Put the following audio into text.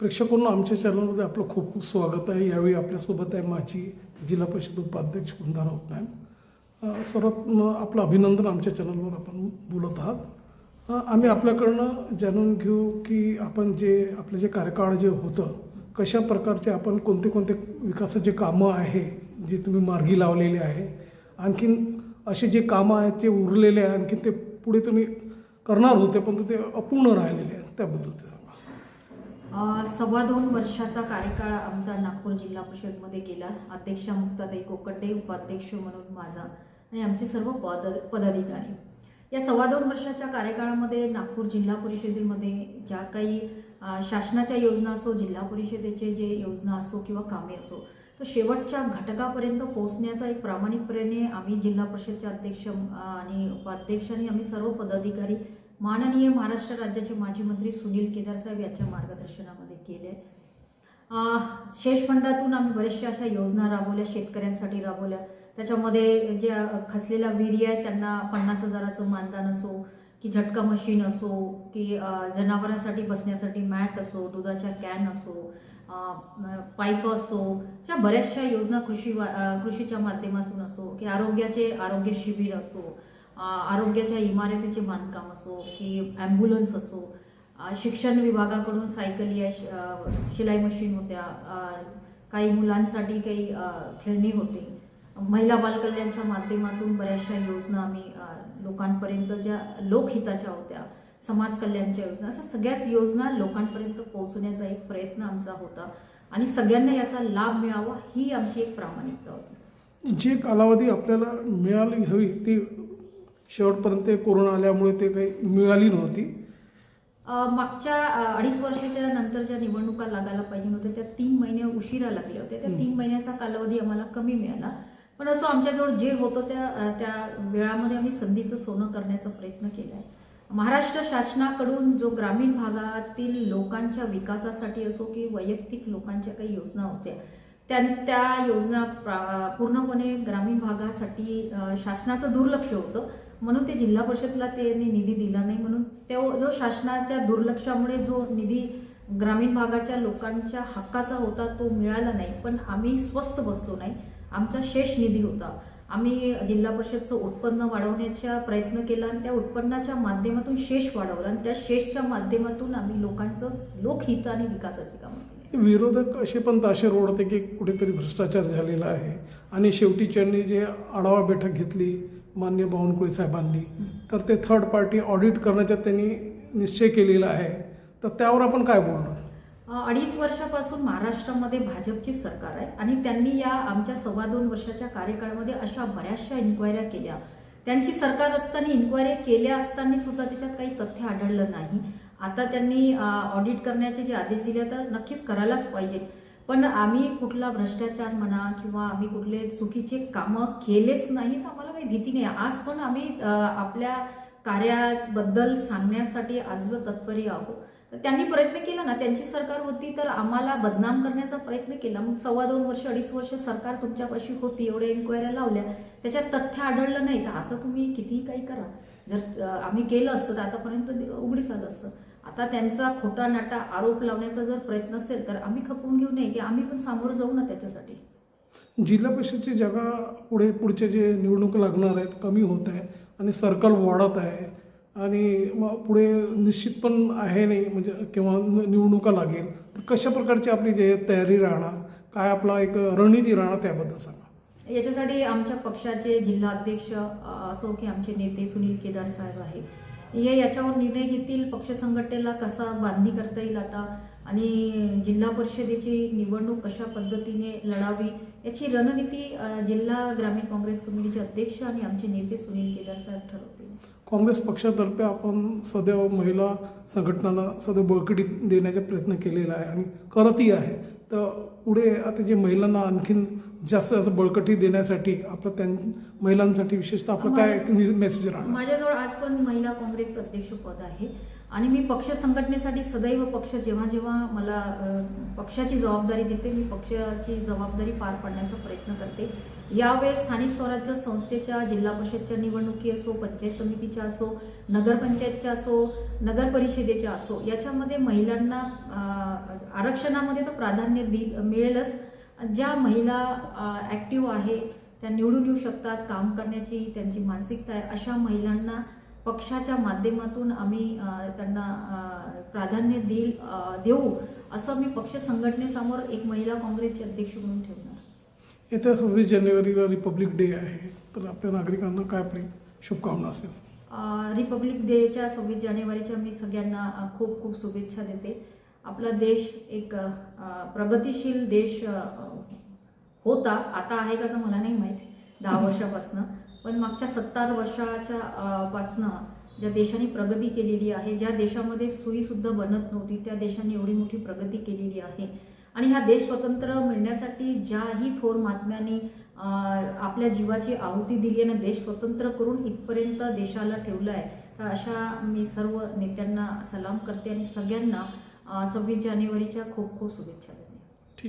प्रेक्षकांना आमच्या चॅनलमध्ये आपलं खूप खूप स्वागत आहे. यावेळी आपल्यासोबत आहे माझी जिल्हा परिषद उपाध्यक्ष कुंदा राऊत मॅम सर्वात आपलं अभिनंदन आमच्या चॅनलवर आपण बोलत आहात. आम्ही आपल्याकडनं जाणून घेऊ की आपण जे आपलं जे कार्यकाळ जे होतं कशा प्रकारचे आपण कोणते कोणते विकासाचे कामं आहे जे तुम्ही मार्गी लावलेले आहे आणखीन असे जे कामं आहेत ते उरलेले आहे आणखीन ते पुढे तुम्ही करणार होते पण ते अपूर्ण राहिलेले आहे त्याबद्दल ते सव्वा दोन वर्षाचा कार्यकाळ आमचा नागपूर जिल्हा परिषदमध्ये गेला. अध्यक्षा मुक्ताताई कोकटे उपाध्यक्ष म्हणून माझा आणि आमचे सर्व पद पदाधिकारी. या सव्वा दोन वर्षाच्या कार्यकाळामध्ये नागपूर जिल्हा परिषदेमध्ये ज्या काही शासनाच्या योजना असो जिल्हा परिषदेचे जे योजना असो किंवा कामे असो तो शेवटच्या घटकापर्यंत पोहोचण्याचा एक प्रामाणिकपणे आम्ही जिल्हा परिषदचे अध्यक्ष आणि उपाध्यक्ष आणि आम्ही सर्व पदाधिकारी माननीय महाराष्ट्र राज्याचे माजी मंत्री सुनील केदार साहेब यांच्या मार्गदर्शनामध्ये केले. शेष फंडातून आम्ही बऱ्याचशा अशा योजना राबवल्या शेतकऱ्यांसाठी राबवल्या. त्याच्यामध्ये ज्या खसलेल्या विहिरी आहेत त्यांना पन्नास हजाराचं मानधन असो की झटका मशीन असो की जनावरांसाठी बसण्यासाठी मॅट असो दुधाच्या कॅन असो पाईप असो अशा बऱ्याचशा योजना कृषी कृषीच्या माध्यमातून असो की आरोग्याचे आरोग्य शिबिर असो आरोग्याच्या इमारतीचे बांधकाम असो की ॲम्ब्युलन्स असो शिक्षण विभागाकडून सायकली या श- शिलाई मशीन होत्या काही मुलांसाठी काही खेळणी होती. महिला बालकल्याणच्या माध्यमातून बऱ्याचशा योजना आम्ही लोकांपर्यंत ज्या लोकहिताच्या होत्या समाज कल्याणच्या योजना अशा सगळ्याच योजना लोकांपर्यंत पोहोचवण्याचा एक प्रयत्न आमचा होता. आणि सगळ्यांना याचा लाभ मिळावा ही आमची एक प्रामाणिकता होती. जे कालावधी आपल्याला मिळाली हवी ती शेवटपर्यंत कोरोना आल्यामुळे ते काही मिळाली नव्हती. मागच्या अडीच वर्षाच्या नंतर ज्या निवडणुका लागायला पाहिजे होत्या. त्या तीन महिने उशिरा लागल्या होत्या त्या. तीन महिन्याचा कालावधी आम्हाला कमी मिळाला. पण असो आमच्याजवळ जे होतं त्या त्या वेळामध्ये आम्ही संधीचं सोनं करण्याचा प्रयत्न केला आहे महाराष्ट्र शासनाकडून जो ग्रामीण भागातील लोकांच्या विकासासाठी असो की वैयक्तिक लोकांच्या काही योजना होत्या त्या त्या योजना प्रा- पूर्णपणे ग्रामीण भागासाठी शासनाचं दुर्लक्ष होतं. म्हणून ते जिल्हा परिषदला त्यांनी निधी दिला नाही म्हणून तो जो शासनाच्या दुर्लक्षामुळे जो निधी ग्रामीण भागाच्या लोकांच्या हक्काचा होता तो मिळाला नाही. पण आम्ही स्वस्त बसलो नाही. आमचा शेष निधी होता. आम्ही जिल्हा परिषदचं उत्पन्न वाढवण्याचा प्रयत्न केला आणि त्या उत्पन्नाच्या माध्यमातून शेष वाढवला आणि त्या शेषच्या माध्यमातून आम्ही लोकांचं लोकहित आणि विकासाची कामं केली. विरोधक असे पण ताशेर ओढते की कुठेतरी भ्रष्टाचार झालेला आहे. आणि शेवटी त्यांनी जे आढावा बैठक घेतली मान्य बावनकुळे साहेबांनी तर ते थर्ड पार्टी ऑडिट करण्याचा त्यांनी निश्चय केलेला आहे. तर त्यावर आपण काय बोलणार? अडीच वर्षापासून महाराष्ट्रामध्ये भाजपची सरकार आहे आणि त्यांनी या आमच्या सव्वा दोन वर्षाच्या कार्यकाळामध्ये अशा बऱ्याचशा इन्क्वायऱ्या केल्या. त्यांची सरकार असताना इन्क्वायरी केल्या असताना सुद्धा त्याच्यात काही तथ्य आढळलं नाही. आता त्यांनी ऑडिट करण्याचे जे आदेश दिले तर नक्कीच करायलाच पाहिजे. पण आम्ही कुठला भ्रष्टाचार म्हणा किंवा आम्ही कुठले चुकीचे कामं केलेच नाही तर आम्हाला काही भीती नाही. आज पण आम्ही आपल्या कार्याबद्दल सांगण्यासाठी आजवर तत्परी आहोत. तर त्यांनी प्रयत्न केला ना त्यांची सरकार होती तर आम्हाला बदनाम करण्याचा प्रयत्न केला. मग सव्वा दोन वर्ष अडीच वर्ष सरकार तुमच्यापाशी होती एवढ्या इन्क्वायऱ्या लावल्या. त्याच्यात तथ्य आढळलं नाही. तर आता तुम्ही कितीही काही करा. जर आम्ही केलं असतं तर आतापर्यंत उघडीस आलं असतं. आता त्यांचा खोटा नाटा आरोप लावण्याचा जर प्रयत्न असेल तर आम्ही खपवून घेऊ नये की आम्ही पण सामोरं जाऊ ना त्याच्यासाठी. जिल्हा परिषदची जागा पुढे पुढचे जे निवडणूक लागणार आहेत कमी होत आहे आणि सर्कल वाढत आहे आणि मग पुढे निश्चित पण आहे नाही म्हणजे किंवा न- निवडणुका लागेल तर कशा प्रकारची आपली जे तयारी राहणार? काय आपला एक रणनीती राहणार त्याबद्दल सांग. याच्यासाठी आमच्या पक्षाचे जिल्हा अध्यक्ष असो की आमचे नेते सुनील केदार साहेब आहे. हे याच्यावर निर्णय घेतील पक्ष संघटनेला कसा बांधणी करता येईल आता आणि जिल्हा परिषदेची निवडणूक कशा पद्धतीने लढावी याची रणनीती जिल्हा ग्रामीण काँग्रेस कमिटीचे अध्यक्ष आणि आमचे नेते सुनील केदार साहेब ठरवतील. काँग्रेस पक्षातर्फे आपण सदैव महिला संघटनांना सदैव बळकटी देण्याचा प्रयत्न केलेला आहे आणि करतही आहे. तर पुढे आता जे महिलांना आणखीन जास्त असं बळकटी देण्यासाठी आपलं त्यां महिलांसाठी विशेषतः आपलं काय मेसेज राहणार? माझ्याजवळ आज पण महिला काँग्रेस अध्यक्ष पद आहे. आणि मी पक्ष संघटनेसाठी सदैव पक्ष जेव्हा जेव्हा मला पक्षाची जबाबदारी देते मी पक्षाची जबाबदारी पार पाडण्याचा प्रयत्न करते. यावेळेस स्थानिक स्वराज्य संस्थेच्या जिल्हा परिषदच्या निवडणुकी असो पंचायत समितीच्या असो नगरपंचायतच्या असो नगर परिषदेच्या असो याच्यामध्ये महिलांना आरक्षणामध्ये तर प्राधान्य दि मिळेलच. ज्या महिला ॲक्टिव्ह आहे त्या निवडून येऊ शकतात काम करण्याची त्यांची मानसिकता आहे अशा महिलांना पक्षाच्या माध्यमातून आम्ही त्यांना प्राधान्य देईल देऊ असं मी पक्ष संघटनेसमोर एक महिला काँग्रेसचे अध्यक्ष म्हणून ठेवू येत्या सव्वीस जानेवारीला रिपब्लिक डे आहे. तर आपल्या नागरिकांना काय आपली शुभकामना असेल? रिपब्लिक डेच्या सव्वीस जानेवारीच्या मी सगळ्यांना खूप खूप शुभेच्छा देते. आपला देश एक प्रगतिशील देश होता. आता आहे का तर मला नाही माहीत दहा वर्षापासनं. पण मागच्या सत्तर वर्षाच्या पासनं ज्या देशाने प्रगती केलेली आहे ज्या देशामध्ये सुईसुद्धा बनत नव्हती त्या देशाने एवढी मोठी प्रगती केलेली आहे. आणि हा देश स्वतंत्र मिळण्यासाठी ज्याही थोर महात्म्यांनी आपल्या जीवाची आहुती दिली आहे ना देश स्वतंत्र करून इथपर्यंत देशाला ठेवलं आहे तर अशा मी सर्व नेत्यांना सलाम करते आणि सगळ्यांना सव्वीस जानेवारीच्या खूप खूप शुभेच्छा देते.